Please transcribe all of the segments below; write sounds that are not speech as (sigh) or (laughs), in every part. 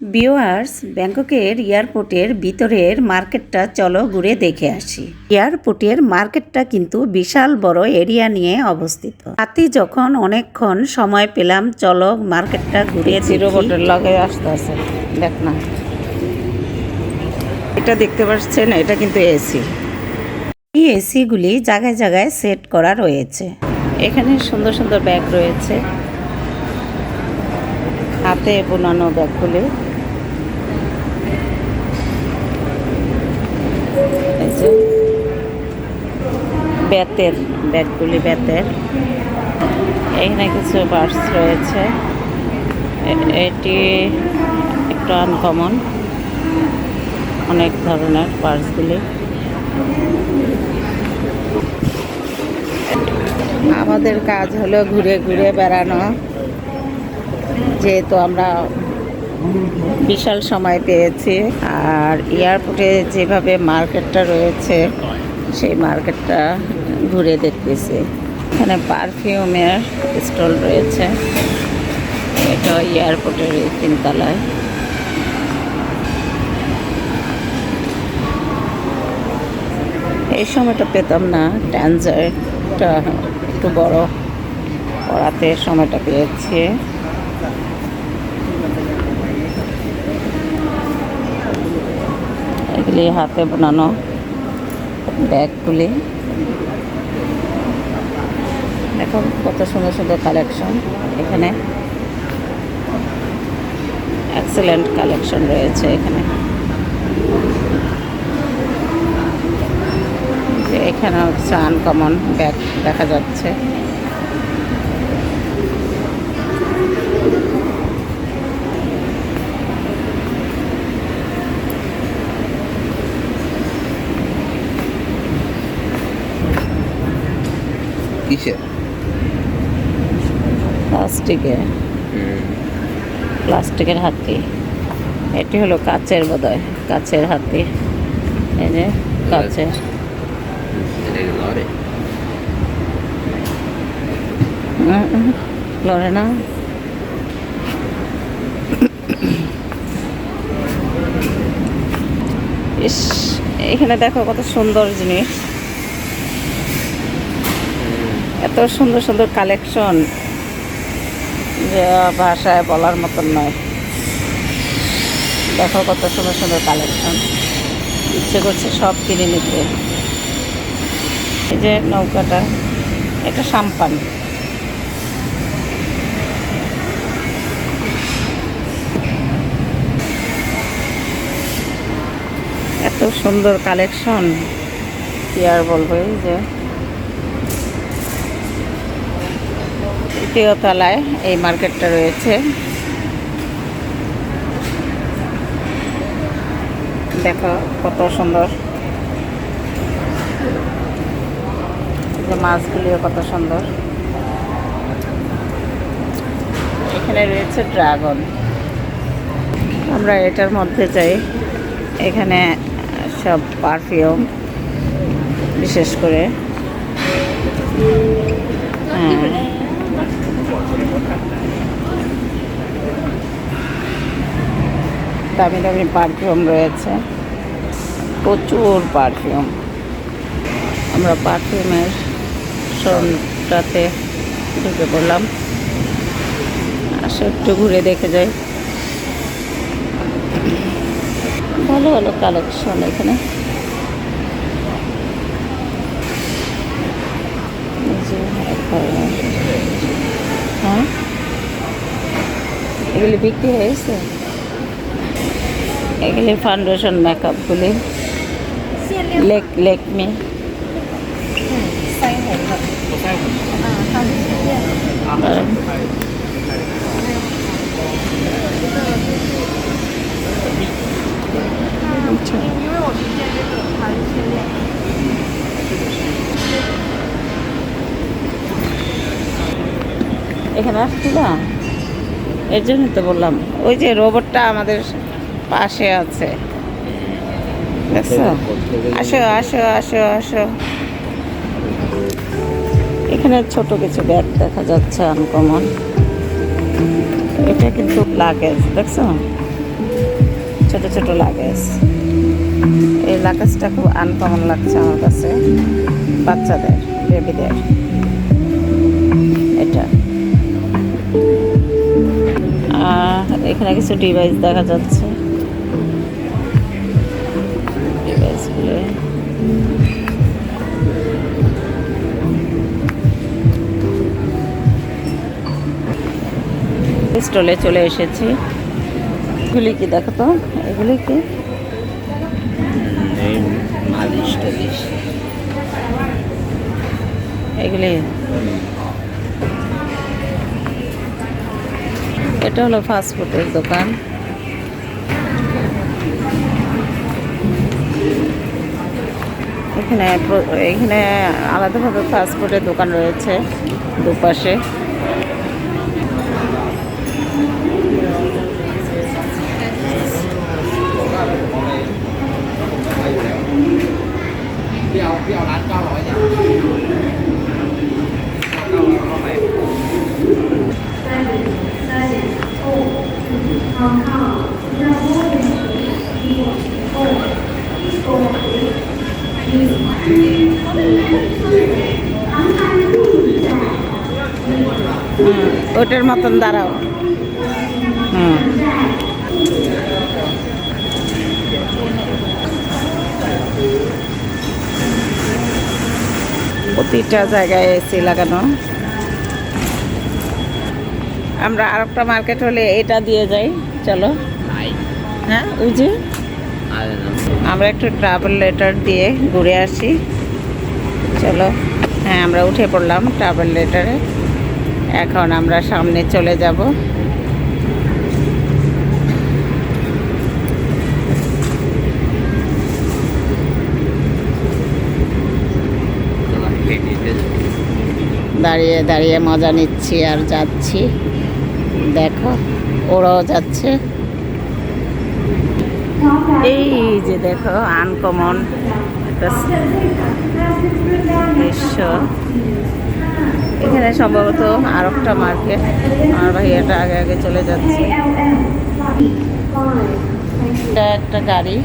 Viewers ব্যাংককের এয়ারপোর্টের ভিতরের মার্কেটটা চলো ঘুরে দেখে আসি। এয়ারপোর্টের মার্কেটটা কিন্তু বিশাল বড় এরিয়া নিয়ে অবস্থিত। হাতি যখন অনেকক্ষণ সময় পেলাম চলো মার্কেটটা ঘুরে জিরো বোটের লগে আসতে আছে দেখ না। এটা দেখতে পাচ্ছেন এটা কিন্তু এসি এই এসিগুলি জায়গায় জায়গায় সেট করা রয়েছে। এখানে সুন্দর সুন্দর ব্যাগ রয়েছে। হাতে বোনানো ব্যাগগুলি। বেতের ব্যাগগুলি বেতের। এখানে কিছু পার্টস রয়েছে। এটি একটু আনকমন অনেক ধরনের পার্টসগুলি। আমাদের কাজ হলো ঘুরে ঘুরে বেড়ানো। যেহেতু আমরা বিশাল সময় পেয়েছি, আর এয়ারপোর্টে যেভাবে মার্কেটটা রয়েছে, সেই মার্কেটটা ঘুরে দেখতেছি। এখানে পারফিউমের স্টল রয়েছে। এটা এয়ারপোর্টের তিনতলায়। এই সময়টা পেতাম না ট্যান্সারটা একটু বড় পড়াতে সময়টা পেয়েছি। এগুলি হাতে বানানো ব্যাগগুলি। দেখো কত সুন্দর সুন্দর কালেকশন এখানে। এক্সেলেন্ট কালেকশন রয়েছে এখানে। এখানে হচ্ছে আনকমন ব্যাগ দেখা যাচ্ছে। কিসের? প্লাস্টিকের প্লাস্টিকের হাতি। এটি হলো কাচের বোধহয়, কাচের হাতি। এই যে কাচের। লড়ে না। ইস, এখানে দেখো কত সুন্দর জিনিস। এত সুন্দর সুন্দর কালেকশন ভাষায় বলার মতন নয়। দেখো কত সুন্দর সুন্দর কালেকশন ইচ্ছে করছে সব কিনে নিতে। এই যে নৌকাটা, এটা সাম্পান। এত সুন্দর কালেকশন কি আর বলব এই যে? তৃতীয় তলায় এই মার্কেটটা রয়েছে। দেখো কত সুন্দর। মাছগুলিও কত সুন্দর। এখানে রয়েছে ড্রাগন। আমরা এটার মধ্যে যাই। এখানে সব পারফিউম, বিশেষ করে। হ্যাঁ। দামি দামি পারফিউম রয়েছে। প্রচুর পারফিউম আমরা পারফিউমের শোরুমটাতে ঢুকে পড়লাম। আসে, একটু ঘুরে দেখে যাই। ভালো ভালো কালেকশন এখানে এই যে এক ধরনের। হ্যাঁ এগুলি বিক্রি হয়েছে? এগুলি ফাউন্ডেশন মেকআপগুলি লেক লেকমি এখানে আসছিলাম এর জন্য তো বললাম, ওই যে রোবটটা আমাদের পাশে আছে। দেখছ? আসো আসো আসো আসো। এখানে ছোট কিছু ব্যাগ দেখা যাচ্ছে আনকমন এটা কিন্তু লাগেজ দেখছ? ছোট ছোট লাগেজ এই লাগেজটা খুব আনকমন লাগছে আমার কাছে, বাচ্চাদের বেবিদের এটা। এখানে কিছু ডিভাইস দেখা যাচ্ছে। ডিভাইসগুলো স্টলে চলে এসেছি। এগুলি কি দেখো তো? এগুলি কি? এগুলি এটা হলো ফাস্টফুডের দোকান। এখানে এখানে আলাদাভাবে ফাস্টফুডের দোকান রয়েছে দুপাশে। ওটার মতন দাঁড়াও। হুম। প্রতিটা জায়গায় এসি লাগানো। আমরা আরেকটা মার্কেট হলে এটা দিয়ে যাই চলো। হ্যাঁ ওই যে? আর আমরা একটু ট্রাভেল লেটার দিয়ে ঘুরে আসি। চলো। হ্যাঁ আমরা উঠে পড়লাম ট্রাভেল লেটারে এখন আমরা সামনে চলে যাব। দাঁড়িয়ে দাঁড়িয়ে মজা নিচ্ছি আর যাচ্ছি। দেখো, ওরাও যাচ্ছে। এই যে দেখো আনকমন একটা দৃশ্য। এখানে সম্ভবত আর একটা মার্কেট আমার ভাইয়াটা আগে আগে চলে যাচ্ছে। এটা একটা গাড়ি।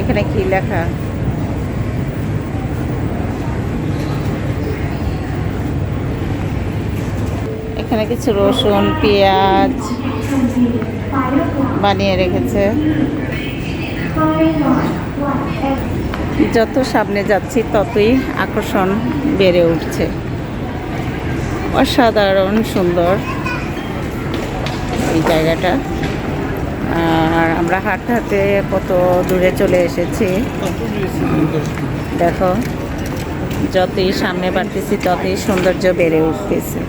এখানে কি লেখা? এখানে কিছু রসুন, পেঁয়াজ। বানিয়ে রেখেছে। যত সামনে যাচ্ছি, ততই আকর্ষণ বেড়ে উঠছে। অসাধারণ সুন্দর এই জায়গাটা। আর আমরা হাঁটতে হাঁটতে কত দূরে চলে এসেছি। দেখো, যতই সামনে বাড়তেছি, ততই সৌন্দর্য বেড়ে উঠতেছে।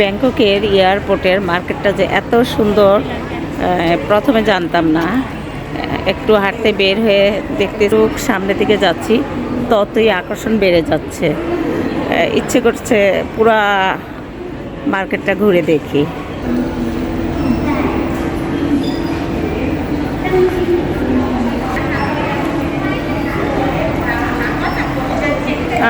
ব্যাংককের এয়ারপোর্টের মার্কেটটা যে এত সুন্দর প্রথমে জানতাম না। একটু হাঁটতে বের হয়ে দেখতে রূপ সামনের দিকে যাচ্ছি, ততই আকর্ষণ বেড়ে যাচ্ছে। ইচ্ছে করছে পুরা মার্কেটটা ঘুরে দেখি।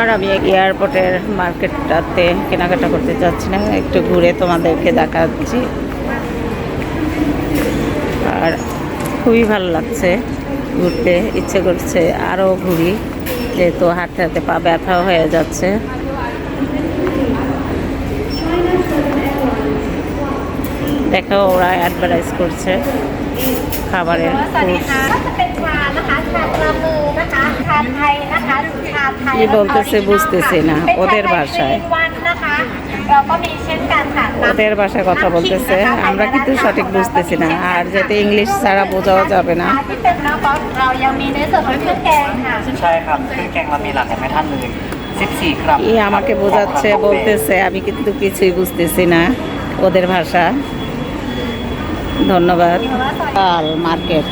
আর আমি এয়ারপোর্টের মার্কেটটাতে কেনাকাটা করতে চাচ্ছি না। একটু ঘুরে তোমাদেরকে দেখাচ্ছি। আর খুবই ভালো লাগছে ঘুরতে। ইচ্ছে করছে আরও ঘুরি। যেহেতু হাঁটতে হাঁটতে পা ব্যথা হয়ে যাচ্ছে। দেখো ওরা অ্যাডভার্টাইজ করছে খাবারের (laughs) কি বলতেছে বুঝতেছে না ওদের ভাষায় ওদের ভাষায় কথা বলতেছে। আমরা কিন্তু সঠিক বুঝতেছি না আর যাতে ইংলিশ ছাড়া বোঝাও যাবে না। এই আমাকে বোঝাচ্ছে বলতেছে আমি কিন্তু কিছুই বুঝতেছি না ওদের ভাষা। ধন্যবাদ। মার্কেট।